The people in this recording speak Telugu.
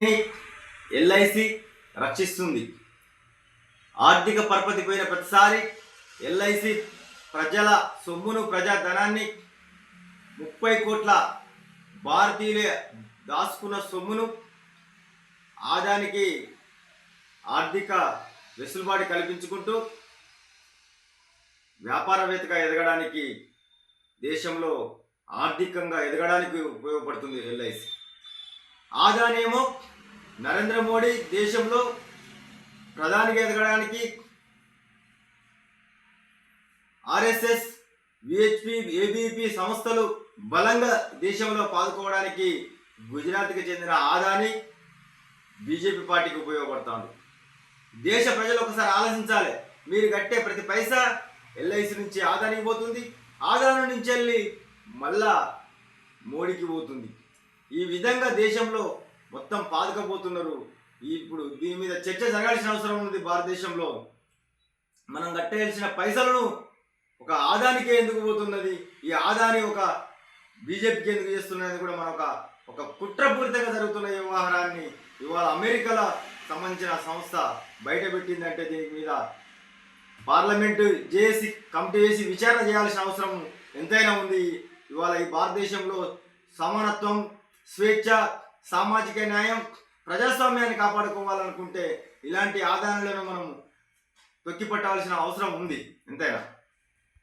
ఎల్ఐసి రక్షిస్తుంది. ఆర్థిక పరపతి పోయిన ప్రతిసారి ఎల్ఐసి ప్రజల సొమ్మును ప్రజా ధనాన్ని ముప్పై కోట్ల భారతీయులే దాచుకున్న సొమ్మును ఆదానికి ఆర్థిక వెసులుబాటు కల్పించుకుంటూ వ్యాపారవేత్తగా ఎదగడానికి దేశంలో ఆర్థికంగా ఎదగడానికి ఉపయోగపడుతుంది ఎల్ఐసి ఆదానేమో నరేంద్ర మోడీ దేశంలో ప్రధానిగా ఎదగడానికి ఆర్ఎస్ఎస్ విహెచ్పి ఏబిపి సంస్థలు బలంగా దేశంలో పాల్గొనడానికి గుజరాత్కి చెందిన ఆదాని బీజేపీ పార్టీకి ఉపయోగపడుతోంది. దేశ ప్రజలు ఒకసారి ఆలోచించాలి. మీరు కట్టే ప్రతి పైసా ఎల్ఐసి నుంచి ఆదానికి పోతుంది. ఆదాని నుంచి వెళ్ళి మళ్ళా మోడీకి పోతుంది. ఈ విధంగా దేశంలో మొత్తం పాదుకపోతున్నారు ఇప్పుడు దీని మీద చర్చ జరగాల్సిన అవసరం ఉంది భారతదేశంలో. మనం కట్టేయాల్సిన పైసలను ఒక ఆదానికే ఎందుకు పోతున్నది? ఈ ఆదాని ఒక బీజేపీకి ఎందుకు చేస్తున్నది కూడా మన ఒక ఒక కుట్రపూరితంగా జరుగుతున్న వ్యవహారాన్ని ఇవాళ అమెరికాలో సంబంధించిన సంస్థ బయట పెట్టిందంటే దీని మీద పార్లమెంటు చేసి కమిటీ వేసి విచారణ చేయాల్సిన అవసరం ఎంతైనా ఉంది. ఇవాళ ఈ భారతదేశంలో సమానత్వం స్వేచ్ఛ సామాజిక న్యాయం ప్రజాస్వామ్యాన్ని కాపాడుకోవాలనుకుంటే ఇలాంటి ఆదాయాలను మనం తొక్కిపట్టాల్సిన అవసరం ఉంది. ఎంతైనా.